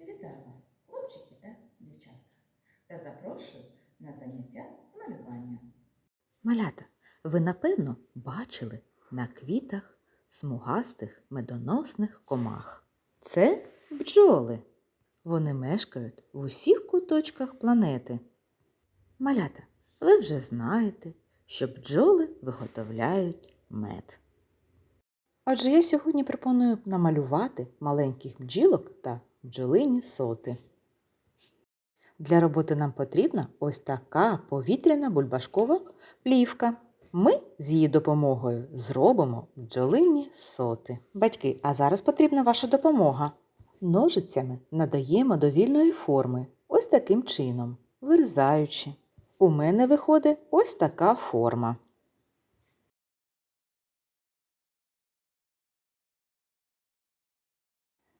Вітаю вас, хлопчики та дівчатка, та запрошую на заняття з малювання. Малята, ви напевно бачили на квітах смугастих медоносних комах. Це бджоли. Вони мешкають в усіх куточках планети. Малята, ви вже знаєте, що бджоли виготовляють мед. Отже, я сьогодні пропоную намалювати маленьких бджілок та бджолині соти. Для роботи нам потрібна ось така повітряна бульбашкова плівка. Ми з її допомогою зробимо бджолині соти. Батьки, а зараз потрібна ваша допомога. Ножицями надаємо до вільної форми ось таким чином, вирізаючи. У мене виходить ось така форма.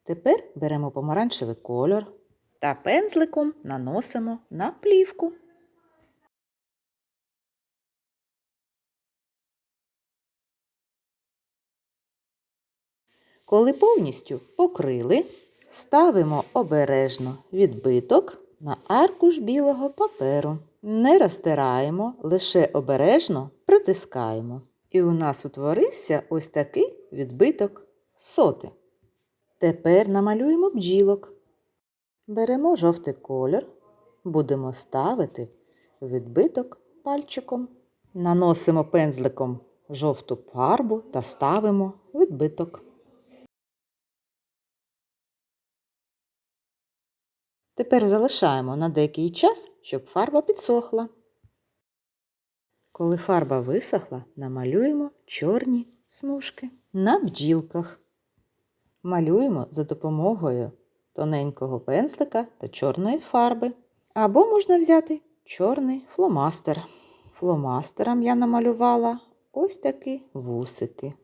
Тепер беремо помаранчевий кольор та пензликом наносимо на плівку. Коли повністю покрили, ставимо обережно відбиток на аркуш білого паперу. Не розтираємо, лише обережно притискаємо. І у нас утворився ось такий відбиток соти. Тепер намалюємо бджілок. Беремо жовтий колір, будемо ставити відбиток пальчиком. Наносимо пензликом жовту фарбу та ставимо відбиток. Тепер залишаємо на деякий час, щоб фарба підсохла. Коли фарба висохла, намалюємо чорні смужки на бджілках. Малюємо за допомогою тоненького пензлика та чорної фарби. Або можна взяти чорний фломастер. Фломастером я намалювала ось такі вусики.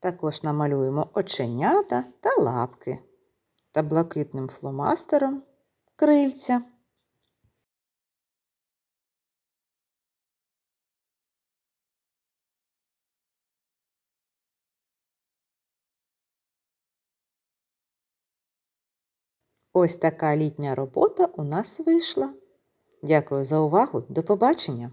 Також намалюємо оченята та лапки та блакитним фломастером крильця. Ось така літня робота у нас вийшла. Дякую за увагу. До побачення!